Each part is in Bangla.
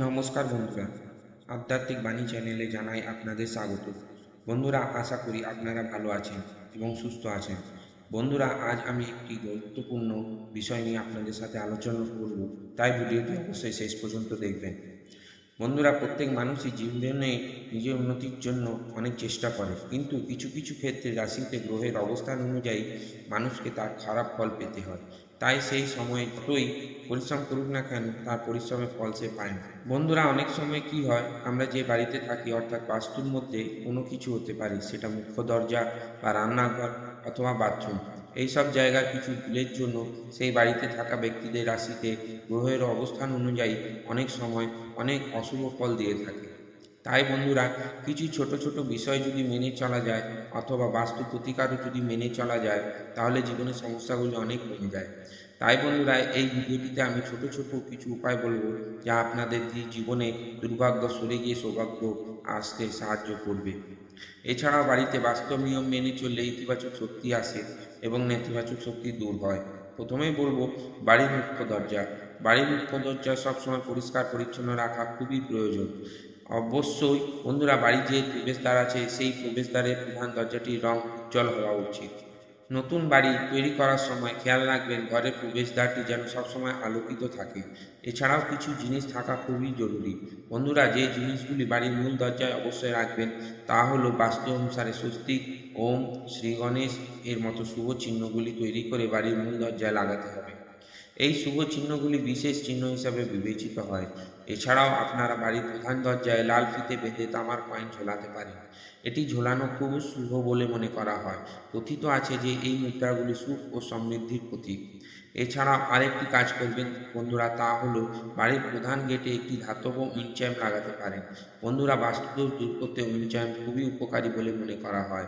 নমস্কার বন্ধুরা। আধ্যাত্মিক বাণী চ্যানেলে জানাই আপনাদের স্বাগত। বন্ধুরা, আশা করি আপনারা ভালো আছেন এবং সুস্থ আছেন। বন্ধুরা, আজ আমি একটি গুরুত্বপূর্ণ বিষয় নিয়ে আপনাদের সাথে আলোচনা করব। তাই ভিডিওটি অবশ্যই শেষ পর্যন্ত দেখবেন। বন্ধুরা, প্রত্যেক মানুষই জীবনে নিজের উন্নতির জন্য অনেক চেষ্টা করে। কিন্তু কিছু কিছু ক্ষেত্রে রাশিতে গ্রহের অবস্থান অনুযায়ী মানুষকে তার খারাপ ফল পেতে হয়। তাই সেই সময় যতই পরিশ্রম করুক না কেন, তার পরিশ্রমের ফল সে পায় না। বন্ধুরা, অনেক সময় কি হয়, আমরা যে বাড়িতে থাকি, অর্থাৎ বাস্তুর মধ্যে কোনো কিছু হতে পারে, সেটা মুখ্য দরজা বা রান্নাঘর অথবা বাথরুম এইসব জায়গার কিছু ভুলের জন্য সেই বাড়িতে থাকা ব্যক্তিদের রাশিতে গ্রহের অবস্থান অনুযায়ী অনেক সময় অনেক অশুভ ফল দিয়ে থাকে। তাই বন্ধুরা, কিছু ছোট ছোট বিষয় যদি মেনে চলা যায় অথবা বাস্তু প্রতিকারও যদি মেনে চলা যায়, তাহলে জীবনের সমস্যাগুলি অনেক কমে যায়। তাই বন্ধুরা, এই ভিডিওটিতে আমি ছোট ছোট কিছু উপায় বলব যা আপনাদের জীবনে দুর্ভাগ্য, সরে গিয়ে সৌভাগ্য আসতে সাহায্য করবে। এছাড়াও বাড়িতে বাস্তব নিয়ম মেনে চললে ইতিবাচক শক্তি আসে এবং নেতিবাচক শক্তি দূর হয়। প্রথমেই বলব, বাড়ির মুখ্য দরজা। বাড়ির মুখ্য দরজা সবসময় পরিষ্কার, পরিচ্ছন্ন রাখা খুবই প্রয়োজন। অবশ্যই বন্ধুরা বাড়ির যে প্রবেশদ্বার আছে, সেই প্রবেশদ্বারের প্রধান দরজাটির রং উজ্জ্বল হওয়া উচিত। নতুন বাড়ি তৈরি করার সময় খেয়াল রাখবেন, ঘরের প্রবেশদ্বারটি যেন সবসময় আলোকিত থাকে। এছাড়াও কিছু জিনিস থাকা খুবই জরুরি। বন্ধুরা, যে জিনিসগুলি বাড়ির মূল দরজায় অবশ্যই রাখবেন, তা হলো বাস্তু অনুসারে স্বস্তিক, ওম, শ্রী গণেশ এর মতো শুভ চিহ্নগুলি তৈরি করে বাড়ির মূল দরজায় লাগাতে হবে। এই শুভ চিহ্নগুলি বিশেষ চিহ্ন হিসাবে বিবেচিত হয়। এছাড়াও আপনারা বাড়ির প্রধান দরজায় লাল ফিতে বেঁধে তামার কয়েন ঝোলাতে পারেন। এটি ঝোলানো খুব শুভ বলে মনে করা হয়। কথিত আছে যে এই মুদ্রাগুলি সুখ ও সমৃদ্ধির প্রতীক। এছাড়া আরেকটি কাজ করবেন বন্ধুরা তা হলো বাড়ির প্রধান গেটে একটি ধাতব উইনচ্যাম্প লাগাতে পারেন। বন্ধুরা বাস্তুদোষ দূর করতে উইনচ্যাম্প খুবই উপকারী বলে মনে করা হয়।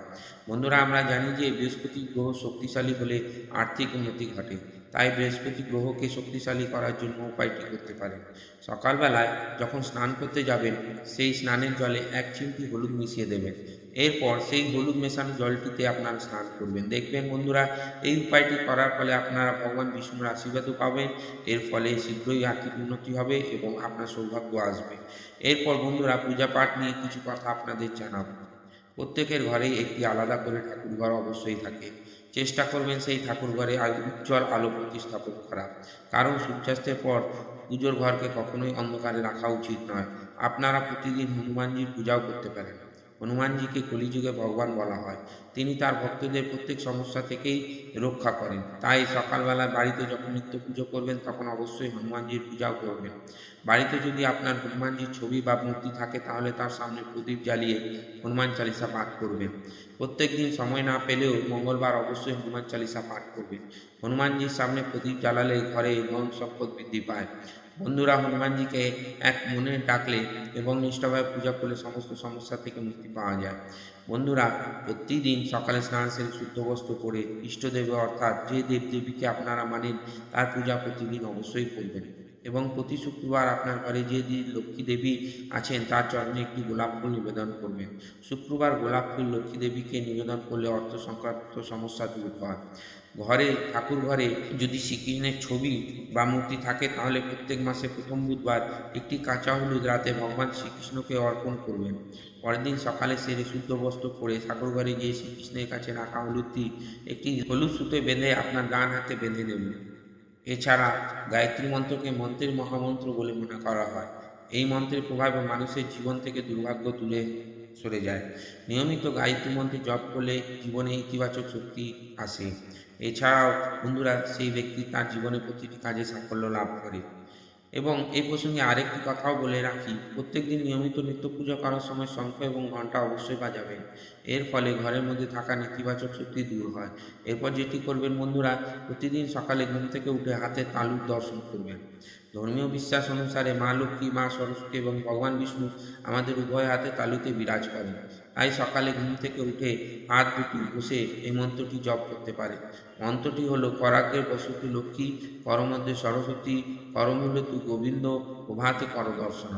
বন্ধুরা আমরা জানি যে বৃহস্পতি গ্রহ শক্তিশালী হলে আর্থিক উন্নতি ঘটে। তাই বৃহস্পতি গ্রহকে শক্তিশালী করার জন্য উপায়টি করতে পারেন সকালবেলায় যখন স্নান করতে যাবেন, সেই স্নানের জলে এক চিমটি হলুদ মিশিয়ে দেবেন। এরপর সেই হলুদ মেশানো জলটিতে আপনারা স্নান করবেন। দেখবেন বন্ধুরা, এই উপায়টি করার ফলে আপনারা ভগবান বিষ্ণুর আশীর্বাদও পাবেন। এর ফলে শীঘ্রই আর্থিক উন্নতি হবে এবং আপনার সৌভাগ্য আসবে। এরপর বন্ধুরা পূজা পাঠ নিয়ে কিছু কথা আপনাদের জানাব। প্রত্যেকের ঘরেই একটি আলাদা করে ঠাকুর ঘর অবশ্যই থাকে। চেষ্টা করবেন সেই ঠাকুর ঘরে উজ্জ্বল আলো প্রতিস্থাপন করা। কারণ সূর্যাস্তের পর পুজোর ঘরকে কখনোই অন্ধকারে রাখা উচিত নয়। আপনারা প্রতিদিন হনুমানজির পূজাও করতে পারেন। হনুমানজিকে কলিযুগে ভগবান বলা হয়। তিনি তার ভক্তদের প্রত্যেক সমস্যা থেকেই রক্ষা করেন। তাই সকালবেলায় বাড়িতে যখন নিত্য পুজো করবেন, তখন অবশ্যই হনুমানজির পূজাও করবেন। বাড়িতে যদি আপনার হনুমানজির ছবি বা মূর্তি থাকে, তাহলে তার সামনে প্রদীপ জ্বালিয়ে হনুমান চালিসা পাঠ করবেন। প্রত্যেক দিন সময় না পেলেও মঙ্গলবার অবশ্যই হনুমান চালিসা পাঠ করবেন। হনুমানজির সামনে প্রদীপ জ্বালালে ঘরে ধন সম্পদ বৃদ্ধি পায়। বন্ধুরা হনুমানজিকে এক মনে ডাকলে এবং নিষ্ঠাভাবে পূজা করলে সমস্ত সমস্যা থেকে মুক্তি পাওয়া যায়। বন্ধুরা, প্রতিদিন সকালে স্নান সেরে শুদ্ধ বস্ত্র পরে ইষ্টদেব অর্থাৎ যে দেবদেবীকে আপনারা মানেন, তার পূজা প্রতিদিন অবশ্যই করবেন। এবং প্রতি শুক্রবার আপনার ঘরে যে লক্ষ্মী দেবী আছেন, তার চরণে একটি গোলাপ ফুল নিবেদন করবেন। শুক্রবার গোলাপ ফুল লক্ষ্মী দেবীকে নিবেদন করলে অর্থ সংক্রান্ত সমস্যা দূর হয়। ঘরে, ঠাকুর ঘরে যদি শ্রীকৃষ্ণের ছবি বা মূর্তি থাকে, তাহলে প্রত্যেক মাসে প্রথম বুধবার একটি কাঁচা হলুদ রাতে ভগবান শ্রীকৃষ্ণকে অর্পণ করবেন। পরের দিন সকালে সেরে শুদ্ধ বস্ত্র পরে ঠাকুর ঘরে গিয়ে শ্রীকৃষ্ণের কাছে রাখা হলুদটি একটি হলুদ সুতো বেঁধে আপনার ডান হাতে বেঁধে নেবেন এছাড়া গায়ত্রী মন্ত্রকে মন্ত্রের মহামন্ত্র বলে মনে করা হয়। এই মন্ত্রের প্রভাবে মানুষের জীবন থেকে দুর্ভাগ্য দূরে সরে যায়। নিয়মিত গায়ত্রী মন্ত্রে জপ করলে জীবনে ইতিবাচক শক্তি আসে। এছাড়াও বন্ধুরা সেই ব্যক্তি তার জীবনে প্রতিটি কাজে সাফল্য লাভ করে। এবং এই প্রসঙ্গে আরেকটি কথাও বলে রাখি প্রত্যেক দিন নিয়মিত নিত্য পুজো করার সময় শঙ্খ এবং ঘণ্টা অবশ্যই বাজাবেন। এর ফলে ঘরের মধ্যে থাকা নেতিবাচক শক্তি দূর হয়। এরপর যেটি করবেন বন্ধুরা, প্রতিদিন সকালে ঘুম থেকে উঠে হাতে তালুর দর্শন করবেন। ধর্মীয় বিশ্বাস অনুসারে মা লক্ষ্মী, মা সরস্বতী এবং ভগবান বিষ্ণু আমাদের উভয় হাতে তালুতে বিরাজ করেন। তাই সকালে ঘুম থেকে উঠে হাত দুটি বসে এই মন্ত্রটি জপ করতে পারে। মন্ত্রটি হলো করাগ্রে বসতি লক্ষ্মী, করমধ্যে সরস্বতী করমূল্য তু গোবিন্দ প্রভাতে কর দর্শন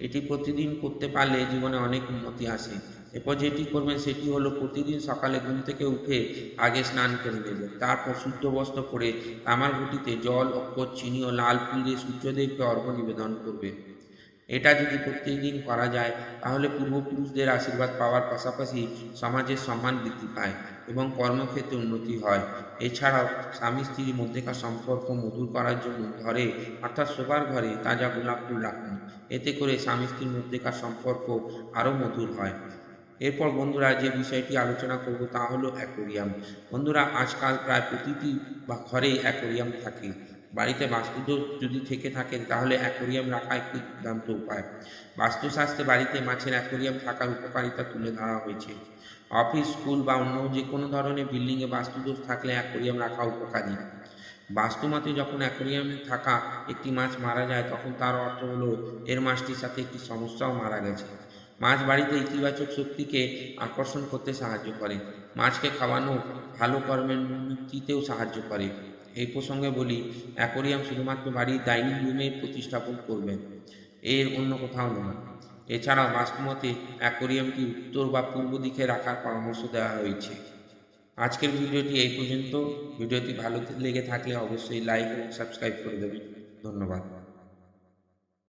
এটি প্রতিদিন করতে পারলে জীবনে অনেক উন্নতি আসে। এরপর যেটি করবেন সেটি হলো প্রতিদিন সকালে ঘুম থেকে উঠে আগে স্নান করে নেবেন। তারপর শুদ্ধ বস্ত্র পরে তামার ঘুটিতে জল অক্ষর চিনি ও লাল ফুল দিয়ে সূর্যদেবকে অর্ঘ্য নিবেদন করবেন। এটা যদি প্রত্যেকদিন করা যায়, তাহলে পূর্বপুরুষদের আশীর্বাদ পাওয়ার পাশাপাশি সমাজের সম্মান বৃদ্ধি পায় এবং কর্মক্ষেত্রে উন্নতি হয়। এছাড়াও স্বামী স্ত্রীর মধ্যেকার সম্পর্ক মধুর করার জন্য ঘরে অর্থাৎ শোবার ঘরে তাজা গোলাপ ফুল রাখুন। এতে করে স্বামী স্ত্রীর মধ্যেকার সম্পর্ক আরও মধুর হয়। এরপর বন্ধুরা যে বিষয়টি আলোচনা করব তা হলো অ্যাকোরিয়াম। বন্ধুরা আজকাল প্রায় প্রতিটি বা ঘরেই অ্যাকোরিয়াম থাকে। বাড়িতে বাস্তুদোষ যদি থেকে থাকে তাহলে অ্যাকোরিয়াম রাখা একটি দুর্দান্ত উপায়। বাস্তুশাস্ত্রে বাড়িতে মাছের অ্যাকোরিয়াম থাকার উপকারিতা তুলে ধরা হয়েছে। অফিস, স্কুল বা অন্য যে কোনো ধরনের বিল্ডিংয়ে বাস্তুদোষ থাকলে অ্যাকোরিয়াম রাখা উপকারী। বাস্তুমতে যখন অ্যাকোরিয়ামে থাকা একটি মাছ মারা যায় তখন তার অর্থ হলো এর মাছটির সাথে একটি সমস্যাও মারা গেছে। মাছ বাড়িতে ইতিবাচক শক্তিকে আকর্ষণ করতে সাহায্য করে। মাছকে খাওয়ানো ভালো কর্মের উন্নতিতেও সাহায্য করে। এই প্রসঙ্গে বলি, অ্যাকোরিয়াম শুধুমাত্র বাড়ির ডাইনিং রুমে প্রতিস্থাপন করবেন এর অন্য কোথাও নয়। এছাড়াও বাস্তুমতে অ্যাকোরিয়ামটি উত্তর বা পূর্ব দিকে রাখার পরামর্শ দেওয়া হয়েছে। আজকের ভিডিওটি এই পর্যন্ত। ভিডিওটি ভালো লেগে থাকলে অবশ্যই লাইক এবং সাবস্ক্রাইব করে দেবেন। ধন্যবাদ।